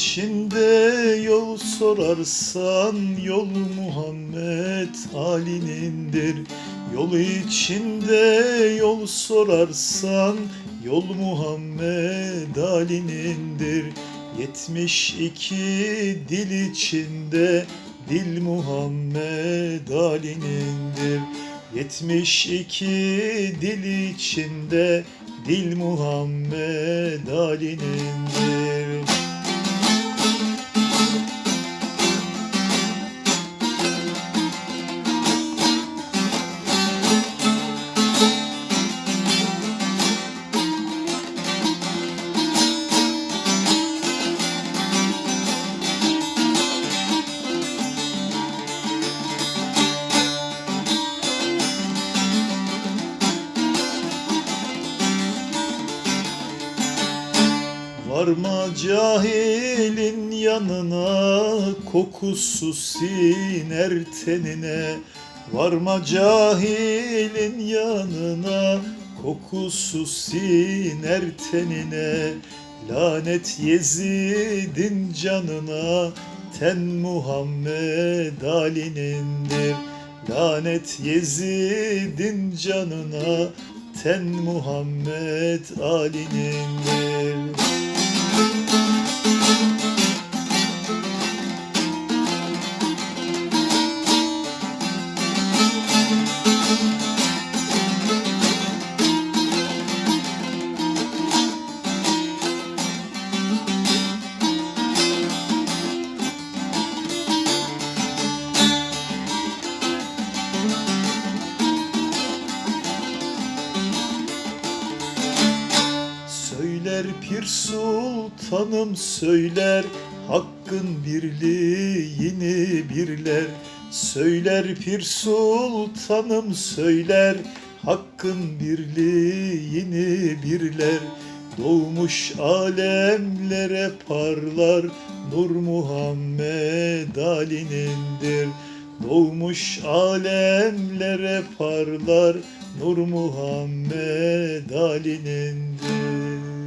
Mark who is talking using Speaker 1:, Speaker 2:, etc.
Speaker 1: içinde yol sorarsan yol Muhammed Ali'nindir. Yol içinde yol sorarsan yol Muhammed Ali'nindir. 72 dil içinde dil Muhammed Ali'nindir. 72 dil içinde dil Muhammed Ali'nindir. Varma cahilin yanına kokusu siner tenine. Varma cahilin yanına kokusu siner tenine. Lanet Yezid'in canına ten Muhammed Ali'nindir. Lanet Yezid'in canına ten Muhammed Ali'nindir Söyler pir sultanım söyler Hakkın birliğini birler. Söyler pir sultanım söyler Hakkın birliğini birler. Doğmuş alemlere parlar Nur Muhammed Ali'nindir. Doğmuş alemlere parlar Nur Muhammed Ali'nindir